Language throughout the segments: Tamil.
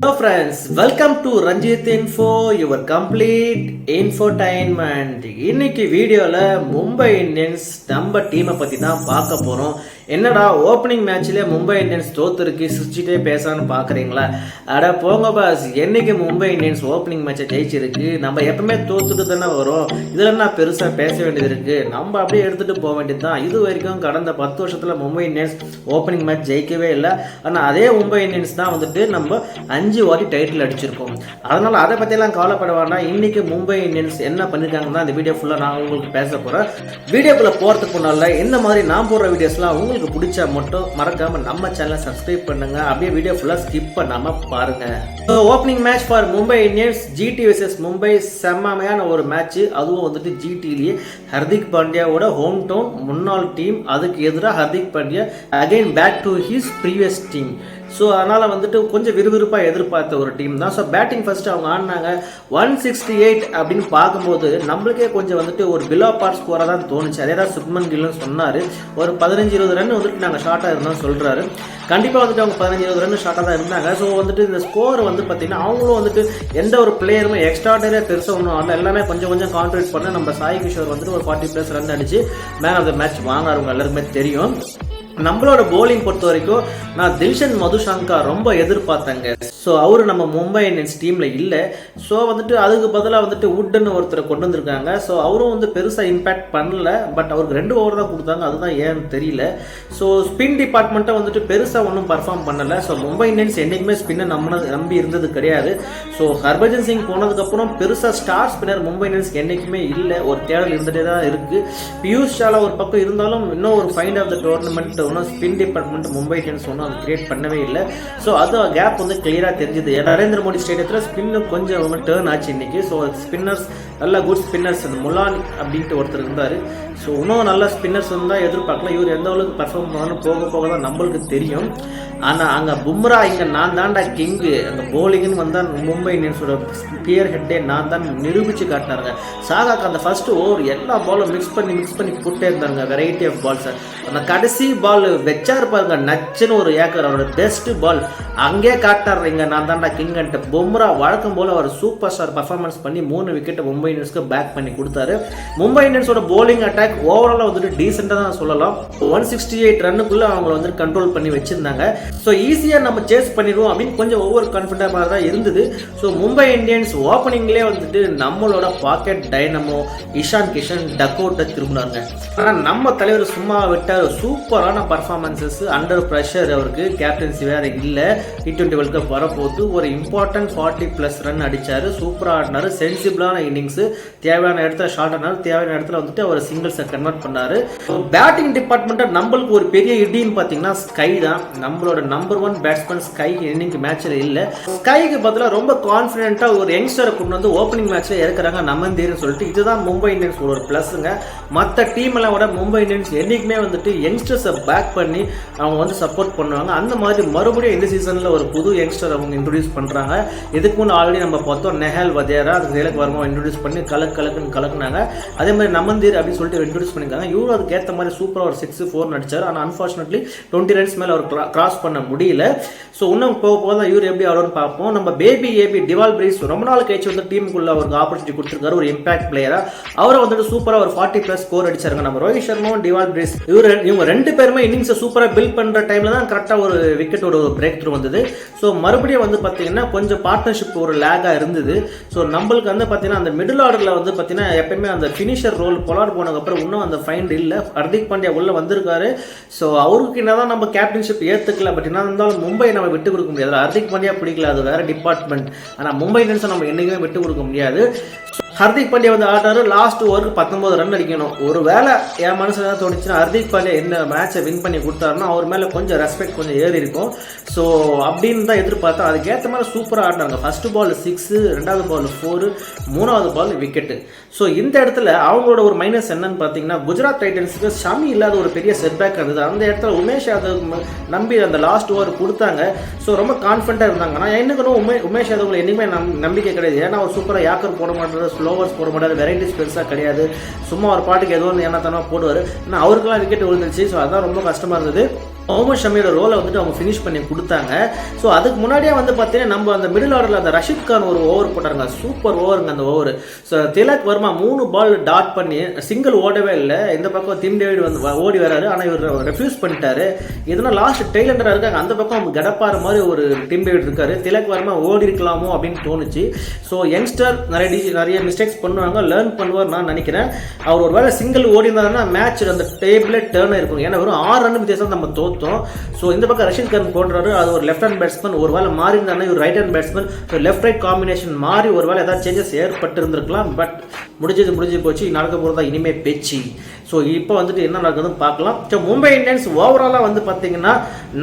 Hello friends welcome to Ranjith info your complete infotainment இன்னைக்கு வீடியோவில் மும்பை இந்தியன்ஸ் நம்ம டீமை பற்றி தான் பார்க்க போகிறோம் என்னடா ஓப்பனிங் மேட்ச்லேயே மும்பை இந்தியன்ஸ் தோத்துருக்கு சிரிச்சுட்டே பேசான்னு பார்க்குறீங்களா அட போங்க பாஸ் என்றைக்கு மும்பை இந்தியன்ஸ் ஓப்பனிங் மேட்சை ஜெயிச்சிருக்கு? நம்ம எப்பவுமே தோத்துட்டு தானே வரும். இதில் நான் பெருசாக பேச வேண்டியது இருக்குது நம்ம அப்படியே எடுத்துகிட்டு போக வேண்டியது தான். இது வரைக்கும் கடந்த பத்து வருஷத்தில் மும்பை இந்தியன்ஸ் ஓப்பனிங் மேட்ச் ஜெயிக்கவே இல்லை. ஆனால் அதே மும்பை இந்தியன்ஸ் தான் வந்துட்டு நம்ம அஞ்சு வாட்டி டைட்டில் அடிச்சிருக்கோம். அதனால் அதை பற்றியெல்லாம் கவலைப்பட வேண்டாம். மும்பை இந்தியன்ஸ் என்ன பண்ணியிருக்காங்கன்னா அந்த வீடியோ ஃபுல்லாக நான் உங்களுக்கு பேச போகிறேன் வீடியோக்குள்ளே போகிறதுக்கு முன்னால் இந்த மாதிரி நான் போடுற வீடியோஸ்லாம் உங்களுக்கு பிடிச்சா மட்டும் மறக்காமல் நம்ம சேனலை சப்ஸ்கிரைப் பண்ணுங்க. அப்படியே வீடியோ ஃபுல்லாக ஸ்கிப் பண்ணாம பாருங்க. Opening match for Mumbai Indians GT versus Mumbai செம்மமையான ஒரு மேட்ச் அதுவும் வந்துட்டு ஜிடிலேயே ஹர்திக் பாண்டியாவோட ஹோம் டவுன் முன்னாள் டீம் அதுக்கு எதிராக Hardik Pandya again back to his previous team so அதனால் வந்துட்டு கொஞ்சம் விறுவிறுப்பாக எதிர்பார்த்த ஒரு டீம் தான். ஸோ பேட்டிங் ஃபஸ்ட்டு அவங்க ஆடினாங்க. ஒன் சிக்ஸ்டி எயிட் அப்படின்னு பார்க்கும்போது நம்மளுக்கே கொஞ்சம் வந்துட்டு ஒரு பிலோ பார்ட் ஸ்கோராக தான் தோணுச்சு. அதே தான் சுப்மன் கில்லும் சொன்னார். ஒரு பதினஞ்சு இருபது ரன் வந்துட்டு நாங்கள் ஷார்ட்டாக இருந்தோம் சொல்கிறாரு கண்டிப்பாக வந்துட்டு அவங்க பதினஞ்சு இருபது ரன் ஷார்ட்டாக தான் இருந்தாங்க. ஸோ வந்துட்டு இந்த ஸ்கோர் வந்து பார்த்தீங்கன்னா அவங்களும் வந்துட்டு எந்த ஒரு பிளேயருமே எக்ஸ்ட்ராடரியாக பெருசாக ஒன்றும் ஆடல. எல்லாமே கொஞ்சம் கொஞ்சம் கான்ட்ரேட் பண்ண நம்ம சாய் கிஷோர் வந்துட்டு ஒரு ஃபார்ட்டி ப்ளஸ் ரன் அடிச்சு மேன் ஆஃப் த மேட்ச் வாங்காருங்க எல்லாருக்குமே தெரியும். நம்மளோட போலிங் பொறுத்த வரைக்கும் நான் தில்ஷன் மதுஷங்கா ரொம்ப எதிர்பார்த்தேங்க. ஸோ அவரு நம்ம மும்பை இந்தியன்ஸ் டீமில் இல்லை. ஸோ வந்துட்டு அதுக்கு பதிலாக வந்துட்டு உட்டன் ஒருத்தரை கொண்டு வந்திருக்காங்க. ஸோ அவரும் வந்து பெருசாக இம்பேக்ட் பண்ணல. பட் அவருக்கு ரெண்டு ஓவர் தான் கொடுத்தாங்க. அதுதான் ஏன்னு தெரியல. ஸோ ஸ்பின் டிபார்ட்மெண்ட்டை வந்துட்டு பெருசாக ஒன்றும் பர்ஃபார்ம் பண்ணலை. ஸோ மும்பை இந்தியன்ஸ் என்னைக்குமே ஸ்பின்னை நம்ம நம்பி இருந்தது கிடையாது. ஸோ ஹர்பஜன் சிங் போனதுக்கப்புறம் பெருசாக ஸ்டார் ஸ்பின்னர் மும்பை இந்தியன்ஸ்க்கு என்றைக்குமே இல்லை. ஒரு தேடல் இருந்துகிட்டே தான் இருக்குது பியூஷ் சாலா ஒரு பக்கம் இருந்தாலும் இன்னும் ஒரு ஃபைன் ஆஃப் த டோர்னமெண்ட் ஒன்றும் ஸ்பின் டிபார்ட்மெண்ட் மும்பை இந்தியன்ஸ் ஒன்றும் அது கிரியேட் பண்ணவே இல்லை. ஸோ அது கேப் வந்து கிளியராக தெரிஞ்சுது. நரேந்திர மோடி ஸ்டேடியத்தில் ஸ்பின்னு கொஞ்சம் அவங்க டேர்ன் ஆச்சு இன்னைக்கு. ஸோ ஸ்பின்னர்ஸ் நல்ல குட் ஸ்பின்னர்ஸ் அந்த முலான் அப்படின்ட்டு ஒருத்தர் இருந்தார். ஸோ இன்னும் நல்ல ஸ்பின்னர்ஸ் இருந்தால் எதிர்பார்க்கலாம். இவர் எந்த அளவுக்கு பர்ஃபார்ம் பண்ணுவாங்கன்னு போக போக தான் நம்மளுக்கு தெரியும். ஆனால் அங்கே பும்ரா இங்கே நான் தான்டா கிங்கு அந்த போலிங்னு வந்தால் மும்பை இந்தியன்ஸோட பியர் ஹெட்டே நான் தான் நிரூபித்து காட்டினாருங்க. சாகாக்கு அந்த ஃபஸ்ட்டு ஓவர் எல்லா பாலும் மிக்ஸ் பண்ணி மிக்ஸ் பண்ணி போட்டே இருந்தாங்க வெரைட்டி ஆஃப் பால்ஸை அந்த கடைசி பால் வச்சா இருப்பாருங்க நச்சுன்னு ஒரு ஏக்கர். அவரோட பெஸ்ட்டு பால் அங்கே காட்டார் இங்கே நான் தான்டா கிங்கன்ட்டு பும்ரா வழக்கம் போல் அவர் சூப்பர் ஸ்டார் பர்ஃபார்மன்ஸ் பண்ணி மூணு விக்கெட்டை மும்பை இந்தியன்ஸ்க்கு பேக் பண்ணி கொடுத்தாரு. மும்பை இந்தியன்ஸோட போலிங் அட்டாக் ஓவராலாக வந்துட்டு டீசெண்டாக தான் சொல்லலாம். ஒன் சிக்ஸ்டி எயிட் ரன்னுக்குள்ளே அவங்கள வந்து கண்ட்ரோல் பண்ணி வச்சிருந்தாங்க. ஸோ ஈஸியாக நம்ம சேஸ் பண்ணிடுவோம் அப்படின்னு கொஞ்சம் ஓவர் கான்ஃபிடண்டாக தான் இருந்தது. ஸோ மும்பை இந்தியன்ஸ் ஓப்பனிங்லேயே வந்துட்டு நம்மளோட பாக்கெட் டைனமோ இஷான் கிஷன் டக்கோட்டை திரும்பினாங்க. ஆனால் நம்ம தலைவர் சும்மா விட்டார். சூப்பரான பர்ஃபார்மன்சஸ் அண்டர் ப்ரெஷர் அவருக்கு. கேப்டன்சி வேற இல்லை. டி ட்வெண்ட்டி வேர்ல்ட் கப் வரப்போது ஒரு இம்பார்ட்டன்ட் ஃபார்ட்டி ப்ளஸ் ரன் அடித்தார் சூப்பராக ஆடினார். சென்சிபிளான இன்னிங்ஸ் தேவையான இடத்துல ஷார்ட் ஆனார் தேவையான இடத்துல வந்துட்டு அவர் சிங்கிள்ஸ் கன்வெர்ட் பண்ணாரு. பேட்டிங் டிபார்ட்மெண்ட்டை நம்மளுக்கு ஒரு பெரிய இடின்னு பார்த்தீங்கன்னா ஸ்கை தான். நம்மளோட நம்பர் ஒன் பேட்ஸ்மேன் ஸ்கை இன்னைக்கு மேட்ச்சில் இல்லை. ஸ்கைக்கு பதிலாக ரொம்ப கான்ஃபிடென்ட்டாக ஒரு யங்ஸ்டரை கொண்டு வந்து ஓப்பனிங் மேட்ச்சில் இறக்குறாங்க நமந்தீர்னு சொல்லிட்டு. இதுதான் மும்பை இந்தியன்ஸ் ஒரு ப்ளஸ்ஸுங்க மற்ற டீம் எல்லாம் விட மும்பை இந்தியன்ஸ் என்னைக்குமே வந்துட்டு யங்ஸ்டர்ஸை பேக் பண்ணி அவங்க வந்து சப்போர்ட் பண்ணுவாங்க. அந்த மாதிரி மறுபடியும் இந்த சீசனில் ஒரு புது யங்ஸ்டர் அவங்க இன்ட்ரடியூஸ் பண்ணுறாங்க இதுக்கு முன்னே ஆல்ரெடி நம்ம பார்த்தோம் நெஹல் வதேரா அதுக்கு சேலக் வர்மா இன்ட்ரடியூஸ் பண்ணி கலக்கு கலக்குன்னு கலக்குனாங்க. அதே மாதிரி நமந்தீர் அப்படின்னு சொல்லிட்டு இன்ட்ரடியூஸ் பண்ணியிருக்காங்க. இவரும் அதுக்கேற்ற மாதிரி சூப்பராக ஒரு சிக்ஸ் ஃபோர் நடிச்சார். ஆனால் அன்ஃபார்ச்சுனேட்லி டுவெண்ட்டி ரன்ஸ் மேலே அவர் கிராஸ் பண்ண முடியல. ஸோ இன்னும் போக போக தான் இவர் எப்படி ஆடும்னு பார்ப்போம். நம்ம பேபி ஏபி டிவால் பிரீஸ் ரொம்ப நாள் கழிச்சு வந்து டீமுக்குள்ள அவருக்கு ஆப்பர்ச்சுனிட்டி கொடுத்துருக்காரு. ஒரு இம்பாக்ட் பிளேயராக அவரை வந்துட்டு சூப்பராக ஒரு ஃபார்ட்டி ப்ளஸ் ஸ்கோர் அடிச்சாருங்க. நம்ம ரோஹித் சர்மாவும் டிவால் பிரீஸ் இவர் இவங்க ரெண்டு பேருமே இன்னிங்ஸை சூப்பராக பில்ட் பண்ணுற டைமில் தான் கரெக்டாக ஒரு விக்கெட்டோட ஒரு பிரேக் த்ரூ வந்தது. ஸோ மறுபடியும் வந்து பார்த்தீங்கன்னா கொஞ்சம் பார்ட்னர்ஷிப் ஒரு லேகாக இருந்தது. ஸோ நம்மளுக்கு வந்து பார்த்தீங்கன்னா அந்த மிடில் ஆர்டரில் வந்து பார்த்தீங்கன்னா எப்பயுமே அந்த ஃபினிஷர் ரோல் பொலார் போனதுக்கப்புறம் இன்னும் அந்த ஃபைண்ட் இல்லை ஹர்திக் பாண்டியா உள்ள வந்திருக்காரு. ஸோ அவருக்கு என்னதான் நம்ம கேப்டன்ஷிப் ஏற்றுக்கல பட் என்ன இருந்தாலும் மும்பை நம்ம விட்டு கொடுக்க முடியாது. ஹர்திக் பாண்டியா பிடிக்கல அது வேற டிபார்ட்மெண்ட் ஆனால் மும்பை இந்தியன்ஸை நம்ம என்னைக்குமே விட்டு கொடுக்க முடியாது. ஹர்திக் பாண்டியா வந்து ஆட்டாரு லாஸ்ட் ஓவருக்கு பத்தொன்பது ரன் அடிக்கணும். ஒரு வேளை என் மனசில் தான் தோணுச்சுன்னா ஹர்திக் பாண்டியா இந்த மேட்சை வின் பண்ணி கொடுத்தாருன்னா அவர் மேலே கொஞ்சம் ரெஸ்பெக்ட் கொஞ்சம் ஏறி இருக்கும். ஸோ அப்படின்னு தான் எதிர்பார்த்தா அதுக்கேற்ற மாதிரி சூப்பராக ஆடினாங்க. ஃபர்ஸ்ட் பால் சிக்ஸு ரெண்டாவது பால் ஃபோரு மூணாவது பால் விக்கெட்டு ஸோ இந்த இடத்துல அவங்களோட ஒரு மைனஸ் என்னன்னு பார்த்தீங்கன்னா குஜராத் டைட்டன்ஸுக்கு ஷமி இல்லாத ஒரு பெரிய செட்பேக் இருந்தது. அந்த இடத்துல உமேஷ் யாதவ் நம்பி அந்த லாஸ்ட் ஓவர் கொடுத்தாங்க. ஸோ ரொம்ப கான்ஃபிடண்ட்டாக இருந்தாங்க. ஆனால் எனக்கு உமே உமேஷ் யாதவ் என்னைக்குமே நம்பிக்கை கிடையாது. ஏன்னா அவர் சூப்பராக யாக்கர் போட மாட்டாரு ஓவர்ஸ் போட மாட்டார் வெரைட்டிஸ் பெருசாக கிடையாது. சும்மா ஒரு பாட்டுக்கு ஏதோ ஒன்று ஏன்னா போடுவார். ஆனால் அவருக்கெல்லாம் விக்கெட் விழுந்துருச்சு. ஸோ அதான் ரொம்ப கஷ்டமாக இருந்தது. முகமது ஷமியோட ரோலை வந்துட்டு அவங்க ஃபினிஷ் பண்ணி கொடுத்தாங்க. ஸோ அதுக்கு முன்னாடியே வந்து பார்த்தீங்கன்னா நம்ம அந்த மிடில் ஆர்டரில் அந்த ரஷித் கான் ஒரு ஓவர் போட்டாருங்க. சூப்பர் ஓவருங்க அந்த ஓவர் ஸோ திலக் வர்மா மூணு பால் டாட் பண்ணி சிங்கிள் ஓடவே இல்லை. இந்த பக்கம் திம் டேவிட் வந்து ஓடி வராரு. ஆனால் இவர் ரெஃப்யூஸ் பண்ணிட்டாரு. இதனால் லாஸ்ட் டெய்லண்டராக இருக்காங்க. அந்த பக்கம் கடப்பாற மாதிரி ஒரு டிம் டேவிட் இருக்காரு. திலக் வர்மா ஓடி இருக்கலாமோ அப்படின்னு தோணுச்சு. ஸோ யங்ஸ்டர் நிறைய டி நிறைய மிஸ்டேக்ஸ் பண்ணுவாங்க. லேர்ன் பண்ணுவார் நான் நினைக்கிறேன். அவர் ஒரு வேளை சிங்கிள் ஓடி இருந்தாருன்னா மேட்ச் அந்த டேபிளே டேர்ன் இருக்கும் ஏன்னா வெறும் ஆறு ரன் வித்தியாசம் நம்ம தோத்தோம் ஸோ இந்த பக்கம் ரஷீத் கான் போடுறாரு. அது ஒரு லெஃப்ட் ஹேண்ட் பேட்ஸ்மேன் ஒரு வேலை மாறி இருந்தாருன்னா இவர் right hand batsman so left right combination மாறி ஒரு வேலை ஏதாவது சேஞ்சஸ் ஏற்பட்டு இருந்திருக்கலாம் பட் முடிஞ்சது முடிஞ்சு போச்சு. நடக்க போகிறதா இனிமே பேச்சு. ஸோ இப்போ வந்துட்டு என்ன நடக்குதுன்னு பார்க்கலாம். ஸோ மும்பை இந்தியன்ஸ் ஓவராலாக வந்து பார்த்தீங்கன்னா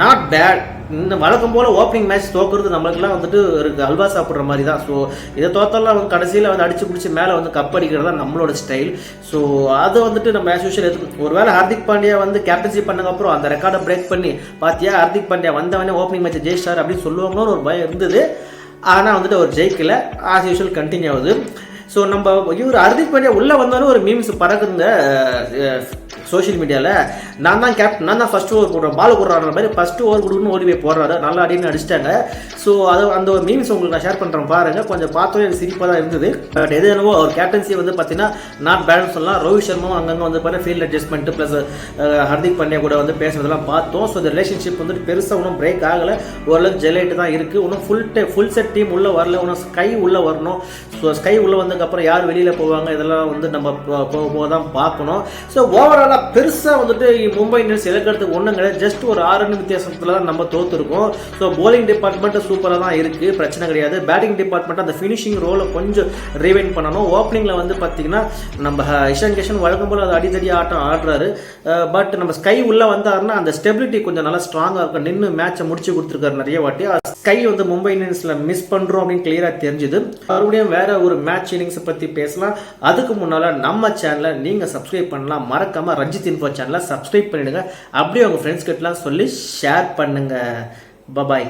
நாட் பேட் இந்த வழக்கம் போல் ஓப்பனிங் மேட்ச் தோக்குறது நம்மளுக்குலாம் வந்துட்டு ஒரு அல்வா சாப்பிட்ற மாதிரி தான் ஸோ இதை தோத்தாலாம் வந்து கடைசியில் வந்து அடிச்சு பிடிச்சி மேலே வந்து கப் அடிக்கிறது தான் நம்மளோட ஸ்டைல் ஸோ அது வந்துட்டு நம்ம ஆஸ் யூஷுவல் ஒரு ஒருவேளை ஹார்திக் பாண்டியா வந்து கேப்டன்சி பண்ணதுக்கப்புறம் அந்த ரெக்கார்டை பிரேக் பண்ணி பார்த்தியா ஹார்திக் பாண்டியா வந்தவனே ஓப்பனிங் மேட்ச் ஜெயிச்சார் அப்படின்னு சொல்லுவாங்களோன்னு ஒரு பயம் இருந்தது. ஆனால் வந்துட்டு அவர் ஜெயிக்கல. ஆஸ் யூஷுவல் கண்டினியூ ஆகுது. ஸோ நம்ம இவர் ஹர்திக் பாண்டியா உள்ளே வந்தாலும் ஒரு மீம்ஸ் பறக்குங்க சோஷியல் மீடியாவில் நான் தான் கேப்டன் நான் தான் ஃபஸ்ட் ஓவர் போடுறேன் பால் போடுறான்ற மாதிரி ஃபஸ்ட் ஓவர் கொடுக்குன்னு ஓடி போய் போடுறாரு. நல்லா அடின்னு அடிச்சிட்டாங்க. ஸோ அது அந்த ஒரு மீம்ஸ் உங்களுக்கு நான் ஷேர் பண்ணுறேன் பாருங்கள் கொஞ்சம் பார்த்தோம் எனக்கு சிரிப்பாக தான் இருந்தது. பட் எது என்னவோ அவர் கேப்டன்சி வந்து பார்த்தீங்கன்னா நாட் பேலன்ஸ் சொல்லலாம். ரோஹித் சர்மாவும் அங்கங்கே வந்து பார்த்தீங்கன்னா field adjustment plus Hardik Pandya கூட வந்து பேசுறதெல்லாம் பார்த்தோம். ஸோ இந்த ரிலேஷன்ஷிப் வந்துட்டு பெருசாக ஒன்றும் பிரேக் ஆகலை. ஓரளவுக்கு ஜெலைட்டு தான் இருக்குது இன்னும் full day full set team உள்ளே வரல. இன்னும் ஸ்கை உள்ளே வரணும். ஸோ ஸ்கை உள்ளே வந்ததுக்கப்புறம் யார் வெளியில் போவாங்க? இதெல்லாம் வந்து நம்ம போ- போக போக தான் பார்க்கணும் ஸோ ஓவராலாக பெருசாக வந்துட்டு மும்பை இந்தியன்ஸ் இழக்கிறதுக்கு ஒன்றும் கிடையாது. ஜஸ்ட் ஒரு ஆறு ரன் வித்தியாசத்தில் தான் நம்ம தோற்றுருக்கோம் ஸோ போலிங் டிபார்ட்மெண்ட்டு சூப்பராக தான் இருக்குது பிரச்சனை கிடையாது. பேட்டிங் டிபார்ட்மெண்ட் அந்த ஃபினிஷிங் ரோலை கொஞ்சம் ரீவைன் பண்ணணும். ஓப்பனிங்கில் வந்து பார்த்தீங்கன்னா நம்ம ஹ- இஷான் கிஷன் வழக்கம் போல் அது அடித்தடி ஆட்டம் ஆடுறாரு. பட் நம்ம ஸ்கை உள்ளே வந்தாருன்னா அந்த ஸ்டெபிலிட்டி கொஞ்சம் நல்லா ஸ்ட்ராங்காக இருக்கும். நின்று மேட்சை முடிச்சு கொடுத்துருக்காரு நிறைய வாட்டி. ஸ்கை வந்து மும்பை இந்தியன்ஸில் மிஸ் பண்ணுறோம் அப்படின்னு கிளியராக தெரிஞ்சுது. மறுபடியும் வேற ஒரு மேட்ச் இன்னிங்ஸை பற்றி பேசலாம். அதுக்கு முன்னால் நம்ம சேனலை நீங்கள் சப்ஸ்கிரைப் பண்ணலாம். மறக்காமல் ரஞ்சித் இன்ஃபோ சேனலை சப்ஸ்கிரைப் பண்ணிடுங்க. அப்படியே உங்கள் ஃப்ரெண்ட்ஸ்கிட்டலாம் சொல்லி ஷேர் பண்ணுங்கள் பபாய்